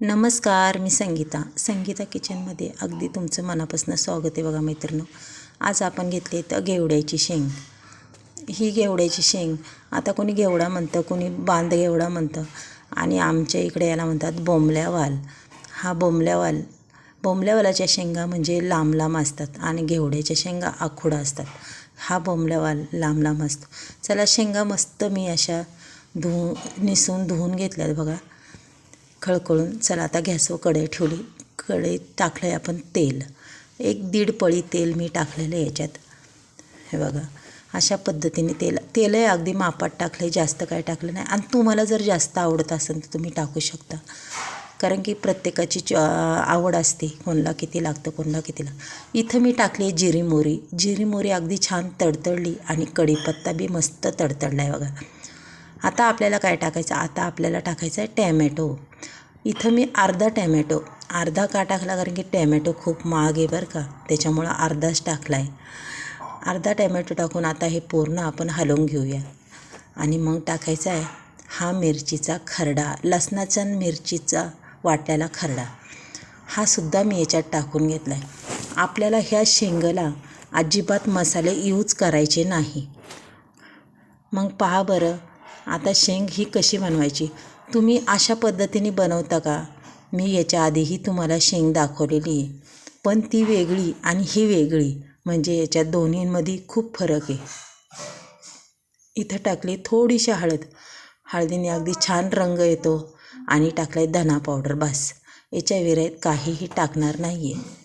नमस्कार मी संगीता. संगीता किचनमध्ये अगदी तुमचं मनापासून स्वागत आहे बघा मित्रांनो आज आपण घेतली तर घेवड्याची शेंग. ही घेवड्याची शेंग आता कोणी घेवडा म्हणतं कोणी बांध घेवडा म्हणतं आणि आमच्या इकडे याला म्हणतात बोंबल्यावाल. हा बोंबल्यावाल बोंबल्यावालाच्या शेंगा म्हणजे लांब लांब असतात आणि घेवड्याच्या शेंगा आखुडा असतात. हा बोंबल्या वाल लांब लांब असतो. चला शेंगा मस्त मी अशा धुवून निसून धुवून घेतल्यात बघा. खळखळून चला आता गॅसवर कढई ठेवली कढईत टाकलं आहे आपण तेल. एक दीड पळी तेल मी टाकलेलं आहे याच्यात. हे बघा अशा पद्धतीने तेल तेलही अगदी मापात टाकलं आहे जास्त काय टाकलं नाही. आणि तुम्हाला जर जास्त आवडत असेल तर तुम्ही टाकू शकता. कारण की प्रत्येकाची च आवड असते कोणाला किती लागतं कोणाला किती लागतं. इथं मी टाकली आहे जिरी मोरी जिरी मोरी अगदी छान तडतडली आणि कढीपत्ता बी मस्त तडतडला आहे बघा. आता आपल्याला काय टाकायचं? आता आपल्याला टाकायचं आहे टॅमॅटो. इथं मी अर्धा टॅमॅटो अर्धा का टाकला? कारण की टॅमॅटो खूप महाग आहे बरं का. त्याच्यामुळं अर्धाच टाकला आहे अर्धा टॅमॅटो टाकून आता हे पूर्ण आपण हलवून घेऊया. आणि मग टाकायचा आहे हा मिरचीचा खरडा लसणाचा मिरचीचा वाट्याला खरडा. हा सुद्धा मी याच्यात टाकून घेतला आहे आपल्याला ह्या शेंगला अजिबात मसाले यूज करायचे नाही. मग पहा बरं. आता शेंग ही कशी बनवायची? तुम्ही अशा पद्धतीने बनवता का? मी याच्या आधीही तुम्हाला शेंग दाखवलेली आहे. पण ती वेगळी आणि ही वेगळी म्हणजे याच्या दोन्हींमध्ये खूप फरक आहे. इथं टाकली थोडीशी हळद. हळदीने अगदी छान रंग येतो आणि टाकलाय आहे धना पावडर बस. याच्या विरायत काहीही टाकणार नाही आहे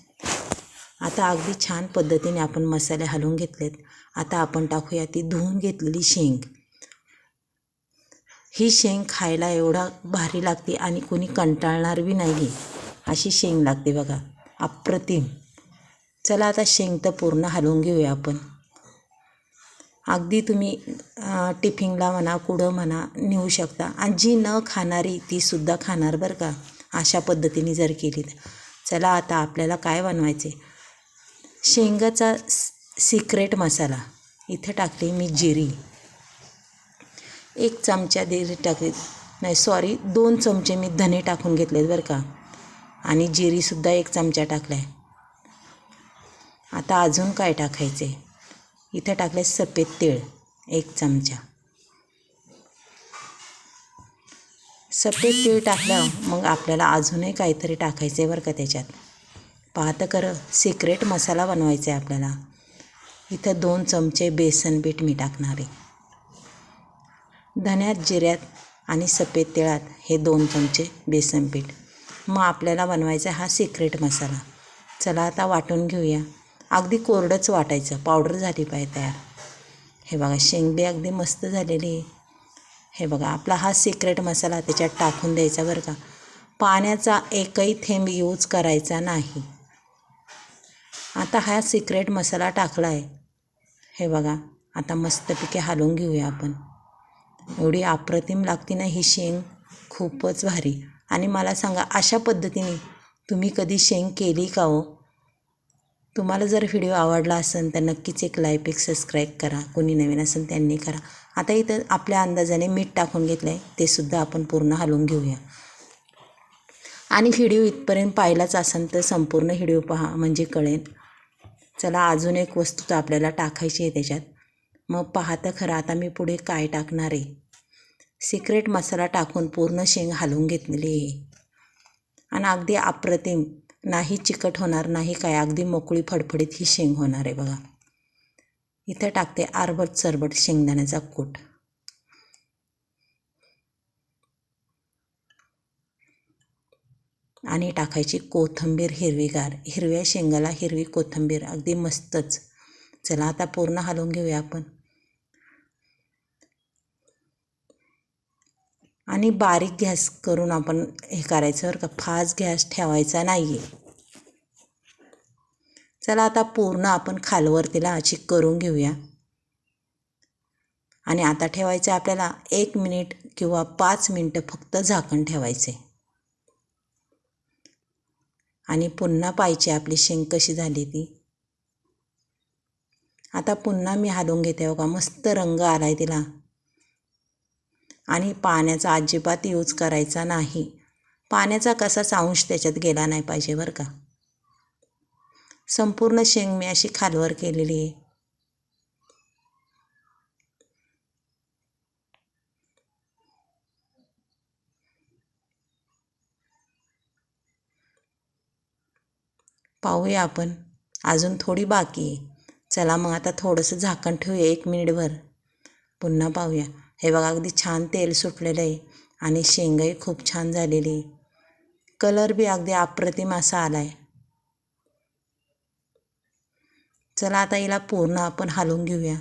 आता अगदी छान पद्धतीने आपण मसाले हलवून घेतलेत. आता आपण टाकूया ती धुवून घेतलेली शेंग. ही शेंग खायला एवढा भारी लागते आणि कोणी कंटाळणार बी नाही अशी शेंग लागते बघा. अप्रतिम. चला आता शेंग तर पूर्ण हलवून घेऊया आपण. अगदी तुम्ही टिफिनला म्हणा कुठं म्हणा नेऊ शकता. आणि जी न खाणारी तीसुद्धा खाणार बरं का. अशा पद्धतीने जर केली तर चला आता आपल्याला काय बनवायचे? शेंगाचा सिक्रेट मसाला. इथं टाकली मी जिरी. एक चमचा जिरे टाकली. नाही सॉरी दोन चमचे मी धने टाकून घेतलेत बरं का. आणि जिरीसुद्धा एक चमचा टाकला आहे आता अजून काय टाकायचे इथं टाकले सफेद तीळ एक चमचा. सफेद तीळ टाकलं मग आपल्याला अजूनही काहीतरी टाकायचं आहे बरं का त्याच्यात. पाहतं खरं सिक्रेट मसाला बनवायचा आहे आपल्याला. इथं दोन चमचे बेसन पीठ मी टाकणार आहे. धन्यात जिऱ्यात आणि सफेद तिळात हे दोन चमचे बेसन पीठ. मग आपल्याला बनवायचा हा सिक्रेट मसाला. चला आता वाटून घेऊया. अगदी कोरडंच वाटायचं. पावडर झाली पाहिजे तयार. हे बघा शेंगबी अगदी मस्त झालेली. आहे हे बघा आपला हा सिक्रेट मसाला त्याच्यात टाकून द्यायचा बरं का. पाण्याचा एकही थेंब यूज करायचा नाही. आता हा सिक्रेट मसाला टाकला आहे हे बघा आता मस्तपैकी हलवून घेऊया आपण. एवढी अप्रतिम लागते ना ही शेंग. खूपच भारी. आणि मला सांगा अशा पद्धतीने तुम्ही कधी शेंग केली का हो? तुम्हाला जर व्हिडिओ आवडला असेल तर नक्कीच एक लाईक एक सबस्क्राईब करा. कोणी नवीन असेल त्यांनी करा. आता इथं आपल्या अंदाजाने मीठ टाकून घेतलं आहे ते सुद्धा आपण पूर्ण हलवून घेऊया. आणि व्हिडिओ इथपर्यंत पाहिलाच असेल तर संपूर्ण व्हिडिओ पहा. म्हणजे कळेल. चला अजून एक वस्तू तर आपल्याला टाकायची आहे त्याच्यात. मग पाहतं खरं आता मी पुढे काय टाकणार आहे? सिक्रेट मसाला टाकून पूर्ण शेंग हलवून घेतलेली आहे. आणि अगदी अप्रतिम नाही चिकट होणार नाही काय अगदी मोकळी फडफडीत ही शेंग होणार आहे बघा. इथं टाकते आरबट सरबट शेंगदाण्याचा कूट. आणि टाकायची कोथिंबीर हिरवीगार. हिरव्या शेंगाला हिरवी कोथिंबीर अगदी मस्तच. चला आता पूर्ण हलवून घेऊया आपण. आणि बारीक गॅस करून आपण हे करायचं बरं का. फास्ट गॅस ठेवायचा नाही आहे चला आता पूर्ण आपण खालवर तिला अशी करून घेऊया. आणि आता ठेवायचं आपल्याला एक मिनिट किंवा पाच मिनटं फक्त झाकण ठेवायचे. आणि पुन्हा पाहिजे आपली शेंग कशी झाली ती. आता पुन्हा मी हालवून घेते बघा. मस्त रंग आला आहे तिला. आणि पाण्याचा अजिबात यूज करायचा नाही. पाण्याचा कसाच अंश त्याच्यात गेला नाही पाहिजे बरं का. संपूर्ण शेंग मी अशी खालवर केलेली आहे. पाहूया आपण. अजून थोडी बाकी आहे. चला मग आता थोडंसं झाकण ठेवूया एक मिनिटभर. पुन्हा पाहूया. हे बघा अगदी छान तेल सुटलेलं आहे आणि शेंगाही खूप छान झालेली आहे. कलर बी अगदी अप्रतिम असा आला आहे चला आता हिला पूर्ण आपण हलवून घेऊया.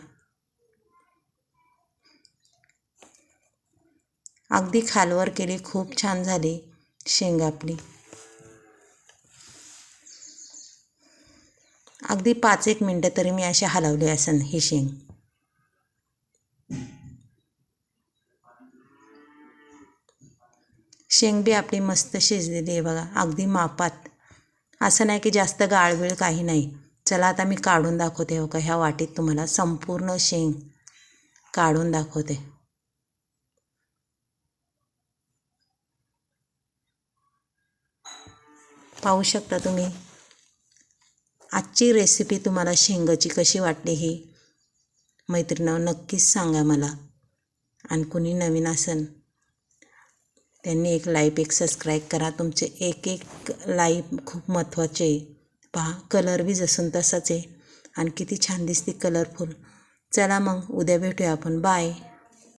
अगदी खालवर केली खूप छान झाली शेंगा आपली. अगदी पाच एक मिनटं तरी मी अशी हलवली असेल ही शेंग. शेंग बी आपली मस्त शिजलेली आहे बघा अगदी मापात. असं नाही की जास्त गाळवेळ काही नाही. चला आता मी काढून दाखवते हो का ह्या वाटीत तुम्हाला संपूर्ण शेंग काढून दाखवते. पाहू शकता तुम्ही? आजची रेसिपी तुम्हाला शेंगाची कशी वाटली ही? मैत्रिणं नक्कीच सांगा मला. आणि कुणी नवीन असन त्यांनी एक लाईक एक सबस्क्राईब करा. तुमचे एक एक लाईक खूप महत्त्वाचे आहे. पहा कलर बी जसून तसाच आहे. आणि किती छान दिसते कलरफुल चला मग उद्या भेटूया आपण. बाय